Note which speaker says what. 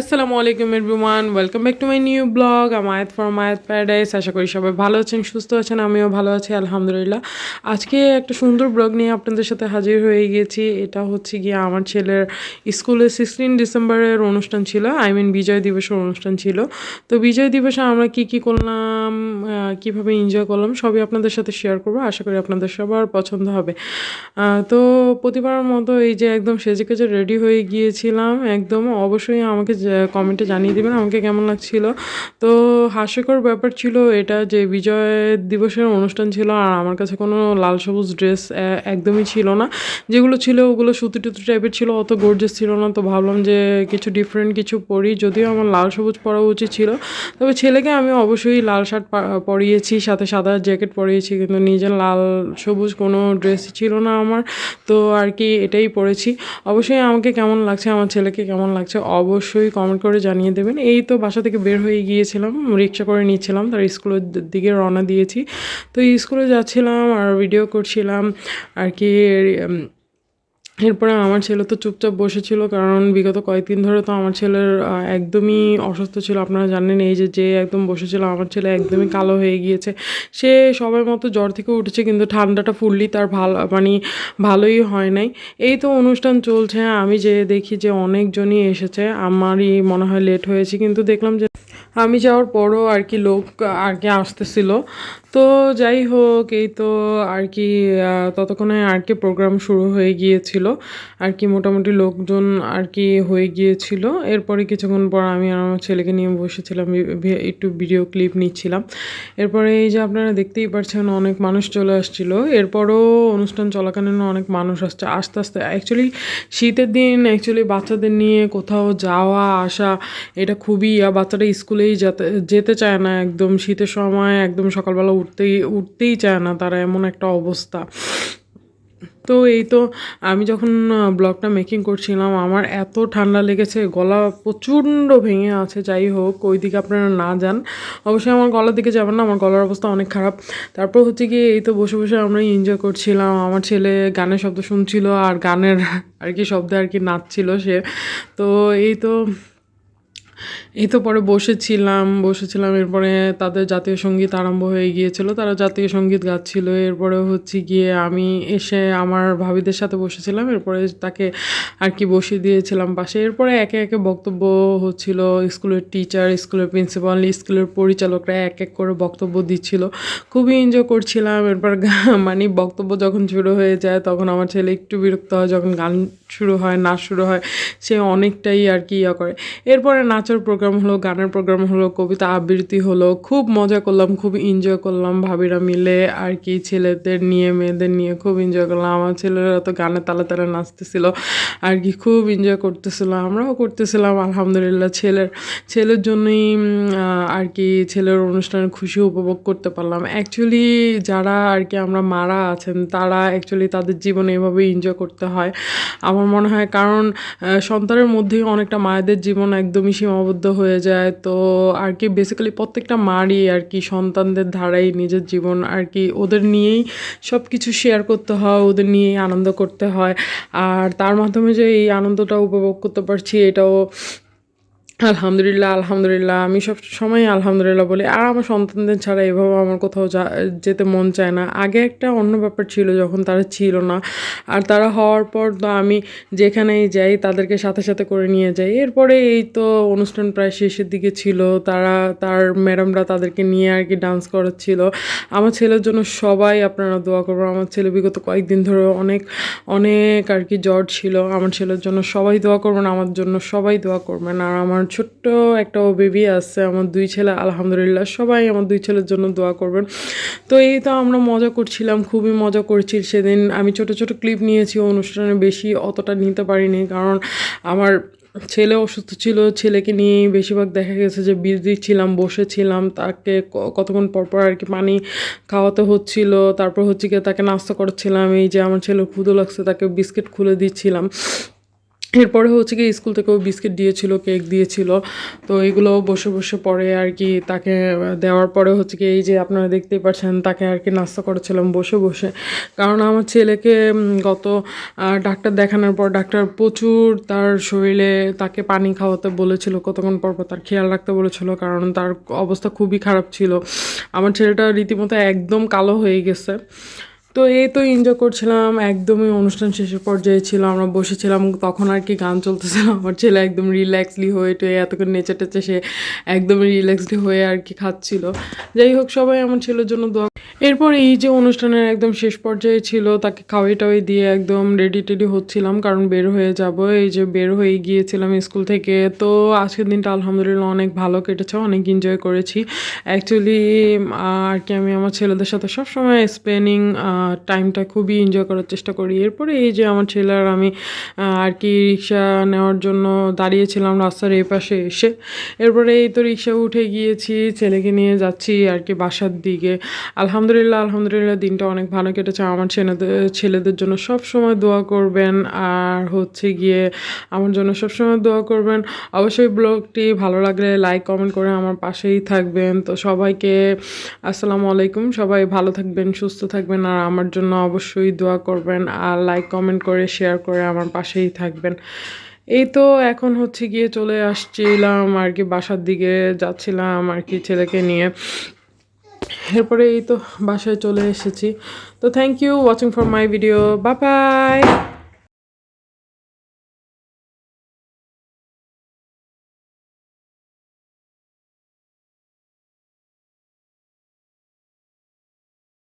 Speaker 1: আসসালামু আলাইকুম everyone welcome back to my new blog আমায়াত for মায়াত প্যারাডাইস আশা করি সবাই ভালো আছেন, সুস্থ আছেন, আমিও ভালো আছি, আলহামদুলিল্লাহ। আজকে একটা সুন্দর ব্লগ নিয়ে আপনাদের সাথে হাজির হয়ে গিয়েছি, এটা হচ্ছে গিয়ে আমার ছেলের স্কুলে সিক্সটিন ডিসেম্বরের অনুষ্ঠান ছিল আই মিন বিজয় দিবসের অনুষ্ঠান ছিল। তো বিজয় দিবসে আমরা কি কি করলাম কীভাবে এনজয় করলাম, সবই আপনাদের সাথে শেয়ার করব। আশা করি আপনাদের সবার পছন্দ হবে। তো প্রতিবারের মতো এই যে একদম সেজে কেজে রেডি হয়ে গিয়েছিলাম, একদম অবশ্যই আমাকে কমেন্টে জানিয়ে দেবেন, আমাকে কেমন লাগছিল। তো হাস্যকর ব্যাপার ছিল এটা যে বিজয় দিবসের অনুষ্ঠান ছিল, আর আমার কাছে কোনো লাল সবুজ ড্রেস একদমই ছিল না। যেগুলো ছিল ওগুলো সুতি টুতি টাইপের ছিল, অত গর্জেস ছিল না। তো ভাবলাম যে কিছু ডিফারেন্ট কিছু পরি, যদিও আমার লাল সবুজ পরা উচিত ছিল। তবে ছেলেকে আমি অবশ্যই লাল শার্ট পরিয়েছি, সাথে সাদা জ্যাকেট পরিয়েছি, কিন্তু নিজের লাল সবুজ কোনো ড্রেস ছিল না আমার। তো আর কি এটাই পরেছি। অবশ্যই আমাকে কেমন লাগছে, আমার ছেলেকে কেমন লাগছে, অবশ্যই কমেন্ট করে জানিয়ে দেবেন। এই তো বাসা থেকে বের হয়ে গিয়েছিলাম, রিক্সা করে নিচ্ছিলাম, তার স্কুলের দিকে রওনা দিয়েছি। তো স্কুলে যাচ্ছিলাম আর ভিডিও করছিলাম, আর কি এরপরে আমার ছেলে তো চুপচাপ বসেছিল, কারণ বিগত কয়েকদিন ধরে তো আমার ছেলের একদমই অসুস্থ ছিল। আপনারা জানেন এই যে যে একদম বসেছিল, আমার ছেলে একদমই কালো হয়ে গিয়েছে। সে সবার মতো জ্বর থেকে উঠেছে, কিন্তু ঠান্ডাটা ফুললি তার ভালো মানে ভালোই হয় নাই। এই তো অনুষ্ঠান চলছে, আমি যে দেখি যে অনেকজনই এসেছে। আমারই মনে হয় লেট হয়েছে, কিন্তু দেখলাম যে আমি যাওয়ার পরও আর কি লোক আর কি আসতেছিল। তো যাই হোক, এই তো আর কি ততক্ষণে আর কি প্রোগ্রাম শুরু হয়ে গিয়েছিল। আর কি মোটামুটি লোকজন আর কি হয়ে গিয়েছিল। এরপরে কিছুক্ষণ পর আমি আর আমার ছেলেকে নিয়ে বসেছিলাম একটু ভিডিও ক্লিপ নিচ্ছিলাম। এরপরে এই যে আপনারা দেখতেই পাচ্ছেন অনেক মানুষ চলে আসছিল। এরপরও অনুষ্ঠান চলাকালীন অনেক মানুষ আসছে। আস্তে আস্তে অ্যাকচুয়ালি শীতের দিন অ্যাকচুয়ালি বাচ্চাদের নিয়ে কোথাও যাওয়া, আসা, এটা খুবই বাচ্চারা স্কুলেই যেতে যেতে চায় না, একদম শীতের সময় একদম সকালবেলা উঠতেই উঠতেই চায় না, তারা এমন একটা অবস্থা। তো এই তো আমি যখন ব্লগটা মেকিং করছিলাম, আমার এত ঠান্ডা লেগেছে, গলা প্রচণ্ড ভেঙে আছে, যাই হোক ওই দিকে আপনারা না যান। অবশ্যই আমার গলার দিকে যাবেন না, আমার গলার অবস্থা অনেক খারাপ। তারপর হচ্ছে কি এই তো বসে বসে আমরা এনজয় করছিলাম, আমার ছেলে গানের শব্দ শুনছিল আর গানের আর কি শব্দে আর কি নাচছিল সে। তো এই তো এই তো পরে বসেছিলাম বসেছিলাম, এরপরে তাদের জাতীয় সংগীত আরম্ভ হয়ে গিয়েছিল, তারা জাতীয় সংগীত গাচ্ছিল, এরপরে হচ্ছে গিয়ে আমি এসে আমার ভাবিদের সাথে বসেছিলাম, এরপরে তাকে আর কি বসিয়ে দিয়েছিলাম পাশে, এরপরে একে একে বক্তব্য হচ্ছিল, স্কুলের টিচার স্কুলের প্রিন্সিপাল স্কুলের পরিচালকরা এক এক করে বক্তব্য দিচ্ছিল, খুবই এনজয় করছিলাম, এরপর মানে বক্তব্য যখন শুরু হয়ে যায় তখন আমার ছেলে একটু বিরক্ত হয়, যখন গান শুরু হয়, নাচ শুরু হয়, সে অনেকটাই আর কি ইয়া করে, এরপরে নাচের প্রোগ্রাম হলো, গানের প্রোগ্রাম হলো, কবিতা আবৃত্তি হলো, খুব মজা করলাম, খুব এনজয় করলাম ভাবিরা মিলে আর কি ছেলেদের নিয়ে, মেয়েদের নিয়ে খুব এনজয় করলাম। আমার ছেলেরা তো গানে তালে তালে নাচতেছিল, আর কি খুব এনজয় করতেছিল, আমরাও করতেছিলাম, আলহামদুলিল্লাহ। ছেলের ছেলের জন্যই আর কি ছেলের অনুষ্ঠানের খুশি উপভোগ করতে পারলাম। অ্যাকচুয়ালি যারা আর কি আমরা মারা আছেন, তারা অ্যাকচুয়ালি তাদের জীবনে এভাবে এনজয় করতে হয়। আমার মনে হয় কারণ সন্তানের মধ্যেই অনেকটা মায়েদের জীবন একদমই সীমাবদ্ধ হয়ে যায়। তো আর কি বেসিক্যালি প্রত্যেকটা মারই আর কি সন্তানদের ধারাই নিজের জীবন আর কি ওদের নিয়েই সব কিছু শেয়ার করতে হয়, ওদের নিয়েই আনন্দ করতে হয়। আর তার মাধ্যমে যে এই আনন্দটা উপভোগ করতে পারছি, এটাও আলহামদুলিল্লাহ আলহামদুলিল্লাহ। আমি সব সময় আলহামদুলিল্লাহ বলি, আর আমার সন্তানদের ছাড়া এভাবে আমার কোথাও যেতে মন চায় না। আগে একটা অন্য ব্যাপার ছিল যখন তারা ছিল না। আর তারা হওয়ার পর তো আমি যেখানেই যাই তাদেরকে সাথে সাথে করে নিয়ে যাই। এরপরে এই তো অনুষ্ঠান প্রায় শেষের দিকে ছিল। তারা, তার ম্যাডামরা তাদেরকে নিয়ে আর কি ডান্স করাচ্ছিল। আমার ছেলের জন্য সবাই আপনারা দোয়া করবেন। আমার ছেলে বিগত কয়েকদিন ধরে অনেক অনেক আর কি জ্বর ছিল। আমার ছেলের জন্য সবাই দোয়া করবেন, আমার জন্য সবাই দোয়া করবেন। আর আমার ছোট্ট একটা বেবি আছে, আমার দুই ছেলে, আলহামদুলিল্লাহ সবাই আমার দুই ছেলের জন্য দোয়া করবেন। তো এই তো আমরা মজা করছিলাম, খুবই মজা করছি সেদিন। আমি ছোট ছোট ক্লিপ নিয়েছি, অনুষ্ঠানে বেশি অতটা নিতে পারিনি কারণ আমার ছেলে অসুস্থ ছিল, ছেলেকে নিয়েই বেশিরভাগ দেখা গেছে যে বিজি ছিলাম, বসেছিলাম, তাকে কতক্ষণ পর পর আর কি পানি খাওয়াতে হচ্ছিল, তারপর হচ্ছে গিয়ে তাকে নাস্তা করাচ্ছিলাম, এই যে আমার ছেলে ক্ষুদো লাগছে, তাকে বিস্কিট খুলে দিচ্ছিলাম। এরপরে হচ্ছে কি স্কুল থেকেও বিস্কিট দিয়েছিল, কেক দিয়েছিল। তো এগুলো বসে বসে পরে আর কি তাকে দেওয়ার পরে হচ্ছে কি এই যে আপনারা দেখতেই পাচ্ছেন, তাকে আর কি নাস্তা করেছিলাম বসে বসে। কারণ আমার ছেলেকে গত ডাক্তার দেখানোর পর ডাক্তার প্রচুর তার শরীরে তাকে পানি খাওয়াতে বলেছিল, কতক্ষণ পর পর তার খেয়াল রাখতে বলেছিল, কারণ তার অবস্থা খুবই খারাপ ছিল। আমার ছেলেটা রীতিমতো একদম কালো হয়ে গেছে। তো এই তো এনজয় করছিলাম, একদমই অনুষ্ঠান শেষের পর্যায়ে ছিল আমরা বসেছিলাম, তখন আর কি গান চলতেছিল, আমার ছেলে একদম রিল্যাক্সলি হয়ে টয়ে এতক্ষণ নেচে টেচে সে একদমই রিল্যাক্সলি হয়ে আর কি খাচ্ছিল। যাই হোক, সবাই আমার ছেলের জন্য দোয়া এরপর এই যে অনুষ্ঠানের একদম শেষ পর্যায়ে ছিল, তাকে খাওয়াই টাওয়াই দিয়ে একদম রেডি টেডি হচ্ছিলাম, কারণ বের হয়ে যাব। এই যে বের হয়ে গিয়েছিলাম স্কুল থেকে, তো আজকের দিনটা আলহামদুলিল্লাহ অনেক ভালো কেটেছে, অনেক এনজয় করেছি। অ্যাকচুয়ালি আর কি আমি আমার ছেলেদের সাথে সবসময় স্পেনিং টাইমটা খুবই এনজয় করার চেষ্টা করি। এরপরে এই যে আমার ছেলে আর আমি আর কি রিক্সা নেওয়ার জন্য দাঁড়িয়েছিলাম রাস্তার এই পাশে এসে। এরপরে এই তো রিক্সা উঠে গিয়েছি, ছেলেকে নিয়ে যাচ্ছি আর কি বাসার দিকে। আলহামদুলিল্লাহ আলহামদুলিল্লাহ দিনটা অনেক ভালো কেটেছে। আমার ছেলেদের ছেলেদের জন্য সব সময় দোয়া করবেন। আর হচ্ছে গিয়ে আমার জন্য সব সময় দোয়া করবেন। অবশ্যই ব্লগটি ভালো লাগলে লাইক কমেন্ট করে আমার পাশেই থাকবেন। তো সবাইকে আসসালামু আলাইকুম। সবাই ভালো থাকবেন, সুস্থ থাকবেন। আর আমার জন্য অবশ্যই দোয়া করবেন আর লাইক কমেন্ট করে শেয়ার করে আমার পাশেই থাকবেন। এই তো এখন হচ্ছে গিয়ে চলে আসছিলাম আর কি, বাসার দিকে যাচ্ছিলাম আর কি ছেলেকে নিয়ে। এরপরে এই তো বাসায় চলে এসেছি। তো thank you watching for my video bye bye